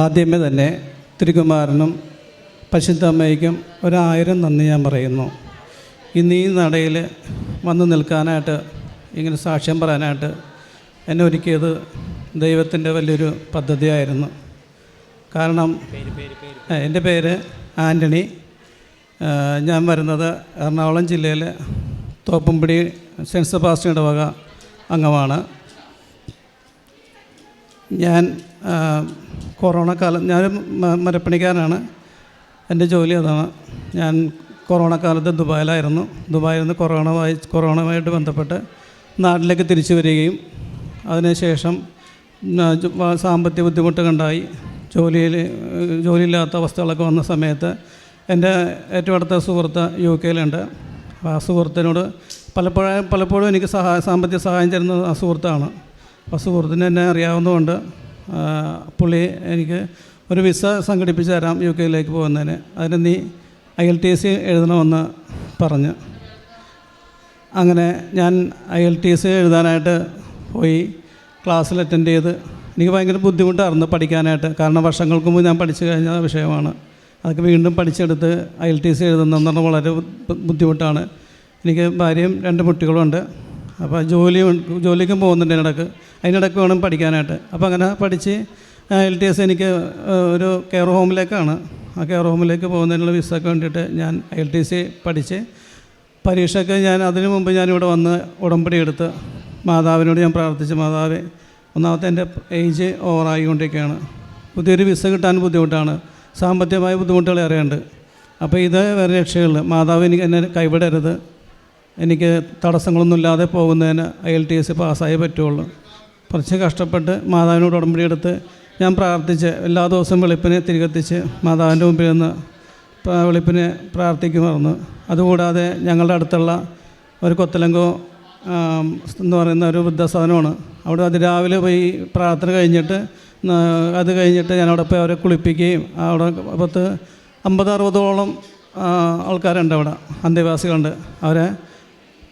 ആദ്യമേ തന്നെ തിരുകുമാരനും പശുദ്ധമ്മയ്ക്കും ഒരായിരം നന്ദി ഞാൻ പറയുന്നു. ഇന്ന് ഈ നടയിൽ വന്ന് നിൽക്കാനായിട്ട് ഇങ്ങനെ സാക്ഷ്യം പറയാനായിട്ട് എന്നെ ഒരുക്കിയത് ദൈവത്തിന്റെ വലിയൊരു പദ്ധതിയായിരുന്നു. കാരണം എന്റെ പേര് ആന്റണി. ഞാൻ വരുന്നത് എറണാകുളം ജില്ലയിലെ തോപ്പുംപടി സെന്റ് പാസ്റ്റിയുടെ വക അംഗമാണ്. ഞാൻ കൊറോണ കാലം ഞാൻ മരപ്പണിക്കാരനാണ്. എന്റെ ജോലി അതാണ്. ഞാൻ കൊറോണ കാലത്ത് ദുബായിലായിരുന്നു. ദുബായിൽ നിന്ന് കൊറോണ കൊറോണയുമായിട്ട് ബന്ധപ്പെട്ട് നാട്ടിലേക്ക് തിരിച്ചു വരികയും അതിനുശേഷം സാമ്പത്തിക ബുദ്ധിമുട്ടുകണ്ടായി ജോലിയിൽ ജോലിയില്ലാത്ത അവസ്ഥകളൊക്കെ വന്ന സമയത്ത് എന്റെ ഏറ്റവും അടുത്ത സുഹൃത്ത് യു കെയിലുണ്ട് ആ സുഹൃത്തിനോട് പലപ്പോഴും പലപ്പോഴും എനിക്ക് സഹായ സാമ്പത്തിക സഹായം തരുന്നത് ആ സുഹൃത്താണ്. ആ സുഹൃത്തിന് എന്നെ അറിയാവുന്നതുകൊണ്ട് പുള്ളി എനിക്ക് ഒരു വിസ സംഘടിപ്പിച്ച് തരാം യു കെയിലേക്ക് പോകുന്നതിന്. അതിന് നീ ഐ എൽ ടി സി എഴുതണമെന്ന് പറഞ്ഞ്. അങ്ങനെ ഞാൻ ഐ എൽ ടി സി എഴുതാനായിട്ട് പോയി ക്ലാസ്സിൽ അറ്റൻഡ് ചെയ്ത്. എനിക്ക് ഭയങ്കര ബുദ്ധിമുട്ടായിരുന്നു പഠിക്കാനായിട്ട്. കാരണം വർഷങ്ങൾക്ക് മുമ്പ് ഞാൻ പഠിച്ചു കഴിഞ്ഞ വിഷയമാണ്. അതൊക്കെ വീണ്ടും പഠിച്ചെടുത്ത് ഐ എൽ ടി സി എഴുതുന്നതെന്ന് പറഞ്ഞാൽ വളരെ ബുദ്ധിമുട്ടാണ്. എനിക്ക് ഭാര്യയും രണ്ട് കുട്ടികളുണ്ട്. അപ്പോൾ ജോലി ജോലിക്കും പോകുന്നുണ്ട് അതിനിടക്ക്. അതിനിടക്ക് വേണം പഠിക്കാനായിട്ട്. അപ്പോൾ അങ്ങനെ പഠിച്ച് എൽ ടി എസ് എനിക്ക് ഒരു കെയർ ഹോമിലേക്കാണ് ആ കെയർ ഹോമിലേക്ക് പോകുന്നതിനുള്ള വിസയ്ക്ക് വേണ്ടിയിട്ട് ഞാൻ എൽ ടി സി പഠിച്ച് പരീക്ഷയ്ക്ക് ഞാൻ അതിനു മുമ്പ് ഞാനിവിടെ വന്ന് ഉടമ്പടി എടുത്ത് മാതാവിനോട് ഞാൻ പ്രാർത്ഥിച്ച് മാതാവ് ഒന്നാമത്തെ എന്റെ ഏജ് ഓവറായിക്കൊണ്ടിരിക്കുകയാണ് പുതിയൊരു വിസ കിട്ടാൻ ബുദ്ധിമുട്ടാണ്. സാമ്പത്തികമായ ബുദ്ധിമുട്ടുകൾ ഏറെയുണ്ട് അപ്പോൾ ഇത് വേറെ രക്ഷകളിൽ മാതാവ് എനിക്ക് എന്നെ കൈവിടരുത്. എനിക്ക് തടസ്സങ്ങളൊന്നുമില്ലാതെ പോകുന്നതിന് ഐ എൽ ടി എസ് പാസ്സായേ പറ്റുള്ളൂ. കുറച്ച് കഷ്ടപ്പെട്ട് മാതാവിനോട് ഉടമ്പടി എടുത്ത് ഞാൻ പ്രാർത്ഥിച്ച് എല്ലാ ദിവസവും വെളുപ്പിനെ തിരികെത്തിച്ച് മാതാവിന്റെ മുമ്പിൽ നിന്ന് വെളുപ്പിനെ പ്രാർത്ഥിക്കുമായിരുന്നു അതുകൂടാതെ ഞങ്ങളുടെ അടുത്തുള്ള ഒരു കൊത്തലങ്കോ എന്ന് പറയുന്ന ഒരു വൃദ്ധസാധനമാണ്. അവിടെ അതിരാവിലെ പോയി പ്രാർത്ഥന കഴിഞ്ഞിട്ട് അത് കഴിഞ്ഞിട്ട് ഞാൻ അവിടെ പോയി അവരെ കുളിപ്പിക്കുകയും അവിടെ പത്ത് അമ്പത് അറുപതോളം ആൾക്കാരുണ്ട് അവിടെ അന്തേവാസികളുണ്ട്. അവരെ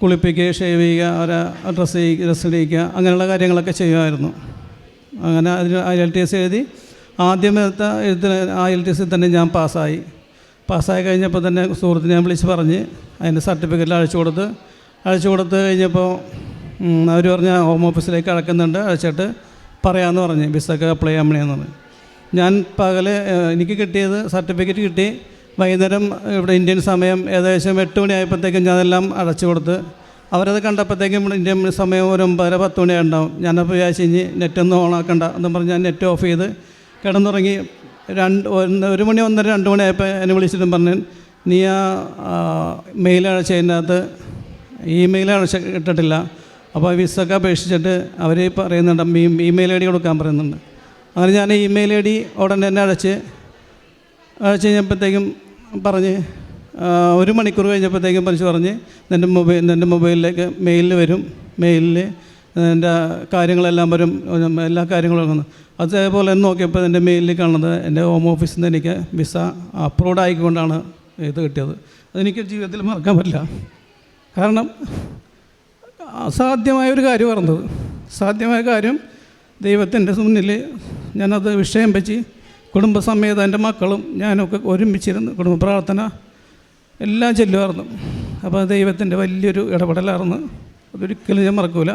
കുളിപ്പിക്കുകയും ഷേവ് ചെയ്യുക അവരെ ഡ്രസ്സ് ചെയ്യുക ഡ്രസ്സ് ഇടിക്കുക അങ്ങനെയുള്ള കാര്യങ്ങളൊക്കെ ചെയ്യുമായിരുന്നു. അങ്ങനെ അതിന് ഐ എൽ ടി എസ് എഴുതി. ആദ്യമത്തെ എഴുത്തിന് ആ എൽ ടി എസിൽ തന്നെ ഞാൻ പാസ്സായി. പാസ്സായി കഴിഞ്ഞപ്പോൾ തന്നെ സുഹൃത്തിനെ ഞാൻ വിളിച്ച് പറഞ്ഞ് അതിന്റെ സർട്ടിഫിക്കറ്റ് അഴിച്ചു കൊടുത്ത്. അഴിച്ചു കൊടുത്ത് കഴിഞ്ഞപ്പോൾ അവർ പറഞ്ഞ ഹോം ഓഫീസിലേക്ക് അടക്കുന്നുണ്ട്. അഴിച്ചിട്ട് പറയാമെന്ന് പറഞ്ഞ് വിസക്ക് അപ്ലൈ ചെയ്യാൻ വേണ്ടിയെന്ന് പറഞ്ഞു. ഞാൻ പകൽ എനിക്ക് കിട്ടിയത് സർട്ടിഫിക്കറ്റ് കിട്ടി. വൈകുന്നേരം ഇവിടെ ഇന്ത്യൻ സമയം ഏകദേശം എട്ട് മണിയായപ്പോഴത്തേക്കും ഞാനെല്ലാം അടച്ചു കൊടുത്ത് അവരത് കണ്ടപ്പോഴത്തേക്കും ഇന്ത്യൻ സമയം ഒരു ഒമ്പതര പത്ത് മണി ഉണ്ടാവും ഞാനപ്പോൾ വിചാരിച്ച് ഇനി നെറ്റൊന്നും ഓണാക്കണ്ട എന്ന് പറഞ്ഞ് ഞാൻ നെറ്റ് ഓഫ് ചെയ്ത് കിടന്നുറങ്ങി രണ്ട് ഒരു മണി ഒന്നര രണ്ട് മണിയായപ്പോൾ എന്നെ വിളിച്ചിട്ടും പറഞ്ഞു നീ ആ മെയിൽ അയച്ചതിനകത്ത് ഇമെയിൽ അയച്ച ഇട്ടിട്ടില്ല. അപ്പോൾ വിസൊക്കെ അപേക്ഷിച്ചിട്ട് അവർ പറയുന്നുണ്ട് ഇമെയിൽ ഐ ഡി കൊടുക്കാൻ പറയുന്നുണ്ട്. അങ്ങനെ ഞാൻ ഇമെയിൽ ഐ ഡി ഉടനെ തന്നെ അടച്ച് കഴിഞ്ഞപ്പോഴത്തേക്കും പറഞ്ഞ് ഒരു മണിക്കൂർ കഴിഞ്ഞപ്പോഴത്തേക്കും പലിശ പറഞ്ഞ് നിന്റെ മൊബൈൽ നിന്റെ മൊബൈലിലേക്ക് മെയിലിൽ വരും മെയിലിൽ എന്റെ കാര്യങ്ങളെല്ലാം വരും എല്ലാ കാര്യങ്ങളും വന്നു അതേപോലെ നോക്കിയപ്പോൾ എന്റെ മെയിലിൽ കാണുന്നത് എന്റെ ഹോം ഓഫീസിൽ നിന്ന് എനിക്ക് വിസ അപ്രൂവ്ഡ് ആയിക്കൊണ്ടാണ് ഇത് കിട്ടിയത്. അതെനിക്ക് ജീവിതത്തിൽ മറക്കാൻ പറ്റില്ല. കാരണം അസാധ്യമായ ഒരു കാര്യം പറഞ്ഞത്. സാധ്യമായ കാര്യം ദൈവത്തിന്റെ മുന്നിൽ ഞാനത് വിഷയം വെച്ച് കുടുംബസമേതം എന്റെ മക്കളും ഞാനൊക്കെ ഒരുമിച്ചിരുന്ന് കുടുംബ പ്രാർത്ഥന എല്ലാം ചെല്ലുമായിരുന്നു. അപ്പോൾ ദൈവത്തിന്റെ വലിയൊരു ഇടപെടലായിരുന്നു. അതൊരിക്കലും ഞാൻ മറക്കൂല.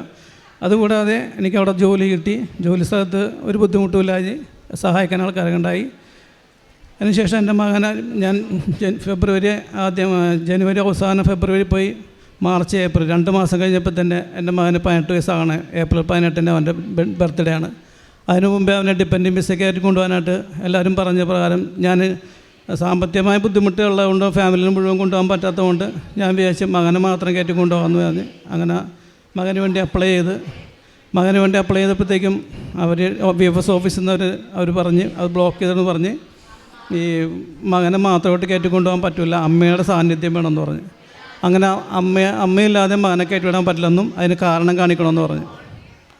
അതുകൂടാതെ എനിക്ക് അവിടെ ജോലി കിട്ടി. ജോലി സ്ഥലത്ത് ഒരു ബുദ്ധിമുട്ടുമില്ലാതെ സഹായിക്കാൻ ആൾക്കാരൊക്കെ ഉണ്ടായി. അതിനുശേഷം എന്റെ മകനെ ഞാൻ ഫെബ്രുവരി ആദ്യം ജനുവരി അവസാനം ഫെബ്രുവരി പോയി മാർച്ച് ഏപ്രിൽ. രണ്ട് മാസം കഴിഞ്ഞപ്പോൾ തന്നെ എന്റെ മകന് പതിനെട്ട് വയസ്സാണ്. ഏപ്രിൽ പതിനെട്ടിന്റെ അവന്റെ ബർത്ത്ഡേ ആണ്. അതിനു മുമ്പേ അവനെ ഡിപ്പെൻഡിങ് വിസയ്ക്ക് ആയിട്ട് കൊണ്ടുപോകാനായിട്ട് എല്ലാവരും പറഞ്ഞ പ്രകാരം ഞാൻ സാമ്പത്തികമായ ബുദ്ധിമുട്ടുള്ളതുകൊണ്ട് ഫാമിലിന് മുഴുവൻ കൊണ്ടുപോകാൻ പറ്റാത്തതുകൊണ്ട് ഞാൻ വിചാരിച്ച് മകനെ മാത്രം കയറ്റി കൊണ്ടുപോകാമെന്ന് പറഞ്ഞ് അങ്ങനെ മകന് വേണ്ടി അപ്ലൈ ചെയ്ത് മകന് വേണ്ടി അപ്ലൈ ചെയ്തപ്പോഴത്തേക്കും അവർ വി എഫ് എസ് ഓഫീസിൽ നിന്ന് അവർ അവർ പറഞ്ഞ് അത് ബ്ലോക്ക് ചെയ്തെന്ന് പറഞ്ഞ് ഈ മകനെ മാത്രമായിട്ട് കയറ്റി കൊണ്ടുപോകാൻ പറ്റില്ല അമ്മയുടെ സാന്നിധ്യം വേണമെന്ന് പറഞ്ഞ്. അങ്ങനെ അമ്മ അമ്മയില്ലാതെ മകനെ കയറ്റി വിടാൻ പറ്റില്ലെന്നും അതിന് കാരണം കാണിക്കണമെന്ന് പറഞ്ഞു.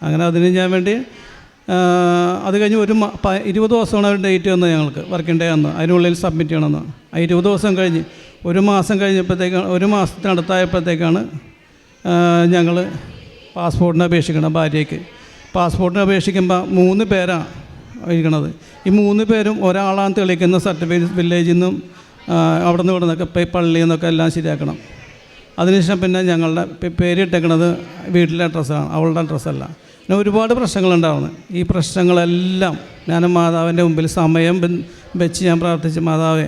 അങ്ങനെ അതിന് ഞാൻ വേണ്ടി അത് കഴിഞ്ഞ് ഒരു ഇരുപത് ദിവസമാണ് അവർ ഡേറ്റ് തന്നത് ഞങ്ങൾക്ക് വർക്കിംഗ് ഡേ തന്നു അതിനുള്ളിൽ സബ്മിറ്റ് ചെയ്യണമെന്ന്. ആ ഇരുപത് ദിവസം കഴിഞ്ഞ് ഒരു മാസം കഴിഞ്ഞപ്പോഴത്തേക്കാണ് ഒരു മാസത്തിനടുത്തായപ്പോഴത്തേക്കാണ് ഞങ്ങൾ പാസ്പോർട്ടിന് അപേക്ഷിക്കണം ഭാര്യയ്ക്ക്. പാസ്പോർട്ടിന് അപേക്ഷിക്കുമ്പോൾ മൂന്ന് പേരാണ് ഇരിക്കണത്. ഈ മൂന്ന് പേരും ഒരാളാണ് തെളിയിക്കുന്ന സർട്ടിഫിക്കറ്റ് വില്ലേജിൽ നിന്നും അവിടെ നിന്ന് ഇവിടെ നിന്നൊക്കെ പള്ളിയിൽ നിന്നൊക്കെ എല്ലാം ശരിയാക്കണം. അതിനുശേഷം പിന്നെ ഞങ്ങളുടെ പേരിട്ടേക്കണത് വീട്ടിലെ അഡ്രസ്സാണ് അവളുടെ ഡ്രസ്സല്ല പിന്നെ ഒരുപാട് പ്രശ്നങ്ങളുണ്ടാവുന്നത് ഈ പ്രശ്നങ്ങളെല്ലാം ഞാൻ മാതാവിന്റെ മുമ്പിൽ സമയം വെച്ച് ഞാൻ പ്രാർത്ഥിച്ചു മാതാവേ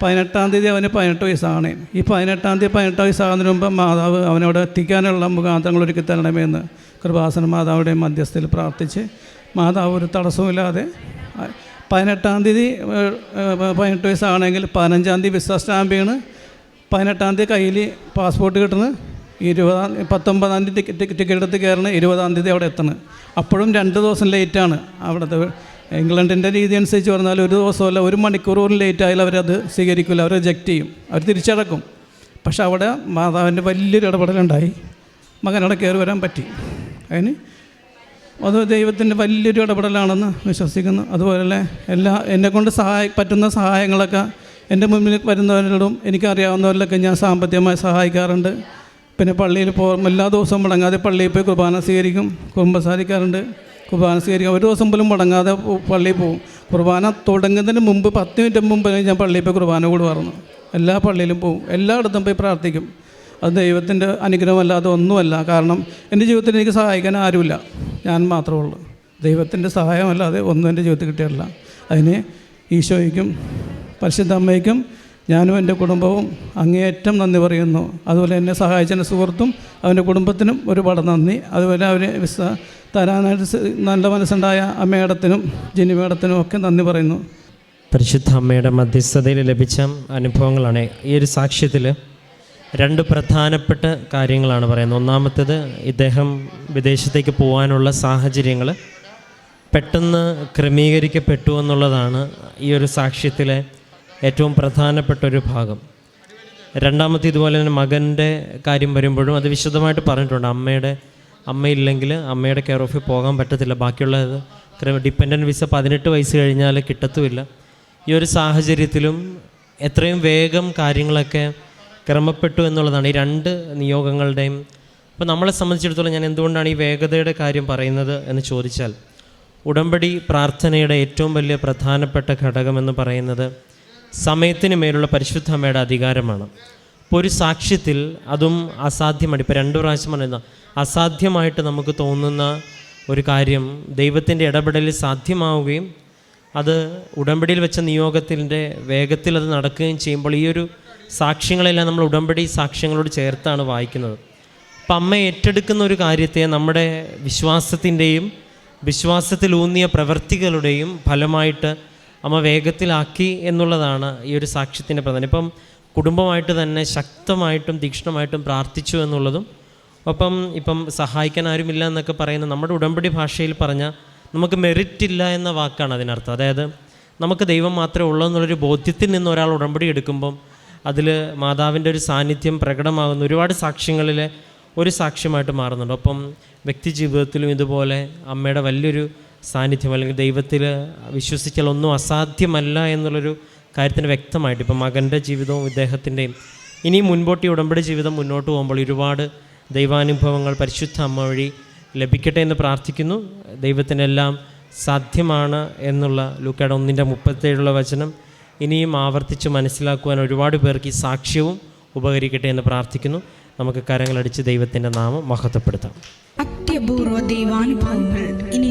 പതിനെട്ടാം തീയതി അവന് പതിനെട്ട് വയസ്സാണ്. ഈ പതിനെട്ടാം തീയതി പതിനെട്ട് വയസ്സാകുന്നതിന് മുമ്പ് മാതാവ് അവനോട് എത്തിക്കാനുള്ള മുഖാന്തരങ്ങൾ ഒരുക്കി തരണമെന്ന് കൃപാസന മാതാവിന്റെ മധ്യസ്ഥയിൽ പ്രാർത്ഥിച്ച് മാതാവ് ഒരു തടസ്സമില്ലാതെ പതിനെട്ടാം തീയതി പതിനെട്ട് വയസ്സാണെങ്കിൽ പതിനഞ്ചാം തീയതി വിസ സ്റ്റാമ്പ് ചെയ്യണ്. പതിനെട്ടാം തീയതി കയ്യിൽ പാസ്പോർട്ട് കിട്ടുന്നു. ഇരുപതാം പത്തൊമ്പതാം തീയതി ടിക്കറ്റ് എടുത്ത് കയറണം ഇരുപതാം തീയതി അവിടെ എത്തണം. അപ്പോഴും രണ്ട് ദിവസം ലേറ്റാണ് അവിടുത്തെ ഇംഗ്ലണ്ടിന്റെ രീതി അനുസരിച്ച് പറഞ്ഞാൽ ഒരു ദിവസമല്ല ഒരു മണിക്കൂർ ലേറ്റ് ആയാലും അവരത് സ്വീകരിക്കില്ല അവർ റിജക്റ്റ് ചെയ്യും അവർ തിരിച്ചടക്കും. പക്ഷെ അവിടെ മാതാവിന്റെ വലിയൊരു ഇടപെടലുണ്ടായി മകനവിടെ കയറി വരാൻ പറ്റി. അതിന് അത് ദൈവത്തിന്റെ വലിയൊരു ഇടപെടലാണെന്ന് വിശ്വസിക്കുന്നു. അതുപോലെ എല്ലാ എന്നെക്കൊണ്ട് സഹായ പറ്റുന്ന സഹായങ്ങളൊക്കെ എന്റെ മുന്നിൽ വരുന്നവരോടും എനിക്കറിയാവുന്നവരിലൊക്കെ ഞാൻ സാമ്പത്തികമായി സഹായിക്കാറുണ്ട്. പിന്നെ പള്ളിയിൽ പോകും എല്ലാ ദിവസവും മുടങ്ങാതെ പള്ളിയിൽ പോയി കുർബാന സ്വീകരിക്കും. കുടുംബസാരിക്കാറുണ്ട്. കുർബാന സ്വീകരിക്കും. ഒരു ദിവസം പോലും മുടങ്ങാതെ പള്ളിയിൽ പോകും കുർബാന തുടങ്ങുന്നതിന് മുമ്പ് പത്ത് മിനിറ്റ് മുമ്പ് ഞാൻ പള്ളിയിൽ പോയി കുർബാന കൂടുമായിരുന്നു എല്ലാ പള്ളിയിലും പോകും എല്ലായിടത്തും പോയി പ്രാർത്ഥിക്കും. അത് ദൈവത്തിന്റെ അനുഗ്രഹമല്ലാതെ ഒന്നുമല്ല. കാരണം എന്റെ ജീവിതത്തിൽ എനിക്ക് സഹായിക്കാൻ ആരുമില്ല. ഞാൻ മാത്രമേ ഉള്ളൂ. ദൈവത്തിന്റെ സഹായമല്ലാതെ ഒന്നും എന്റെ ജീവിതത്തിൽ കിട്ടിയിട്ടില്ല. അതിന് ഈശോയ്ക്കും പരിശുദ്ധ അമ്മയ്ക്കും ഞാനും എന്റെ കുടുംബവും അങ്ങേയറ്റം നന്ദി പറയുന്നു. അതുപോലെ എന്നെ സഹായിച്ച എന്റെ സുഹൃത്തും അവന്റെ കുടുംബത്തിനും ഒരുപാട് നന്ദി. അതുപോലെ അവർ വിസ തരാനായിട്ട് നല്ല മനസ്സുണ്ടായ അമ്മേടത്തിനും ജിനിമേടത്തിനും ഒക്കെ നന്ദി പറയുന്നു. പരിശുദ്ധ അമ്മയുടെ മധ്യസ്ഥതയിൽ ലഭിച്ച അനുഭവങ്ങളാണ് ഈ ഒരു സാക്ഷ്യത്തിൽ രണ്ട് പ്രധാനപ്പെട്ട കാര്യങ്ങളാണ് പറയുന്നത്. ഒന്നാമത്തേത് ഇദ്ദേഹം വിദേശത്തേക്ക് പോകാനുള്ള സാഹചര്യങ്ങൾ പെട്ടെന്ന് ക്രമീകരിക്കപ്പെട്ടു എന്നുള്ളതാണ് ഈ ഒരു സാക്ഷ്യത്തിലെ ഏറ്റവും പ്രധാനപ്പെട്ട ഒരു ഭാഗം. രണ്ടാമത്തെ ഇതുപോലെ തന്നെ മകന്റെ കാര്യം വരുമ്പോഴും അത് വിശദമായിട്ട് പറഞ്ഞിട്ടുണ്ട്. അമ്മയുടെ അമ്മയില്ലെങ്കിൽ അമ്മയുടെ കെയർ ഓഫിൽ പോകാൻ പറ്റത്തില്ല. ബാക്കിയുള്ളത് ഡിപ്പെൻഡന്റ് വിസ പതിനെട്ട് വയസ്സ് കഴിഞ്ഞാൽ കിട്ടത്തുമില്ല. ഈ ഒരു സാഹചര്യത്തിലും എത്രയും വേഗം കാര്യങ്ങളൊക്കെ ക്രമപ്പെട്ടു എന്നുള്ളതാണ് ഈ രണ്ട് നിയോഗങ്ങളുടെയും. അപ്പോൾ നമ്മളെ സംബന്ധിച്ചിടത്തോളം ഞാൻ എന്തുകൊണ്ടാണ് ഈ വേഗതയുടെ കാര്യം പറയുന്നത് എന്ന് ചോദിച്ചാൽ ഉടമ്പടി പ്രാർത്ഥനയുടെ ഏറ്റവും വലിയ പ്രധാനപ്പെട്ട ഘടകമെന്ന് പറയുന്നത് സമയത്തിന് മേലുള്ള പരിശുദ്ധ അമ്മയുടെ അധികാരമാണ്. ഇപ്പോൾ ഒരു സാക്ഷ്യത്തിൽ അതും അസാധ്യമാണ്. ഇപ്പോൾ രണ്ടു പ്രാവശ്യം പറയുന്ന അസാധ്യമായിട്ട് നമുക്ക് തോന്നുന്ന ഒരു കാര്യം ദൈവത്തിന്റെ ഇടപെടലിൽ സാധ്യമാവുകയും അത് ഉടമ്പടിയിൽ വെച്ച നിയോഗത്തിന്റെ വേഗത്തിൽ അത് നടക്കുകയും ചെയ്യുമ്പോൾ ഈ ഒരു സാക്ഷ്യങ്ങളെല്ലാം നമ്മൾ ഉടമ്പടി സാക്ഷ്യങ്ങളോട് ചേർത്താണ് വായിക്കുന്നത്. അപ്പം അമ്മ ഏറ്റെടുക്കുന്ന ഒരു കാര്യത്തെ നമ്മുടെ വിശ്വാസത്തിന്റെയും വിശ്വാസത്തിലൂന്നിയ പ്രവൃത്തികളുടെയും ഫലമായിട്ട് അമ്മ വേഗത്തിലാക്കി എന്നുള്ളതാണ് ഈ ഒരു സാക്ഷ്യത്തിന്റെ പ്രധാനം. ഇപ്പം കുടുംബമായിട്ട് തന്നെ ശക്തമായിട്ടും തീക്ഷ്ണമായിട്ടും പ്രാർത്ഥിച്ചു എന്നുള്ളതും ഒപ്പം ഇപ്പം സഹായിക്കാൻ ആരുമില്ല എന്നൊക്കെ പറയുന്ന നമ്മുടെ ഉടമ്പടി ഭാഷയിൽ പറഞ്ഞ നമുക്ക് മെറിറ്റ് ഇല്ല എന്ന വാക്കാണ് അതിനർത്ഥം. അതായത് നമുക്ക് ദൈവം മാത്രമേ ഉള്ളൂ എന്നുള്ളൊരു ബോധ്യത്തിൽ നിന്ന് ഒരാൾ ഉടമ്പടി എടുക്കുമ്പം അതിൽ മാതാവിന്റെ ഒരു സാന്നിധ്യം പ്രകടമാകുന്ന ഒരുപാട് സാക്ഷ്യങ്ങളിലെ ഒരു സാക്ഷ്യമായിട്ട് മാറുന്നുണ്ട്. ഒപ്പം വ്യക്തി ജീവിതത്തിലും ഇതുപോലെ അമ്മയുടെ വലിയൊരു സാന്നിധ്യം അല്ലെങ്കിൽ ദൈവത്തിൽ വിശ്വസിച്ചാൽ ഒന്നും അസാധ്യമല്ല എന്നുള്ളൊരു കാര്യത്തിന് വ്യക്തമായിട്ട് ഇപ്പം മകന്റെ ജീവിതവും ഇദ്ദേഹത്തിന്റെയും ഇനി മുൻപോട്ട് ഉടമ്പടി ജീവിതം മുന്നോട്ട് പോകുമ്പോൾ ഒരുപാട് ദൈവാനുഭവങ്ങൾ പരിശുദ്ധ അമ്മ വഴി ലഭിക്കട്ടെ എന്ന് പ്രാർത്ഥിക്കുന്നു. ദൈവത്തിനെല്ലാം സാധ്യമാണ് എന്നുള്ള ലൂക്കയുടെ ഒന്നിന്റെ മുപ്പത്തേഴുള്ള വചനം ഇനിയും ആവർത്തിച്ച് മനസ്സിലാക്കുവാൻ ഒരുപാട് പേർക്ക് ഈ സാക്ഷ്യവും ഉപകരിക്കട്ടെ എന്ന് പ്രാർത്ഥിക്കുന്നു. നമുക്ക് കരങ്ങളടിച്ച് ദൈവത്തിന്റെ നാമം മഹത്വപ്പെടുത്താം. അത്യപൂർവ ദൈവാനുഭവങ്ങൾ ഇനി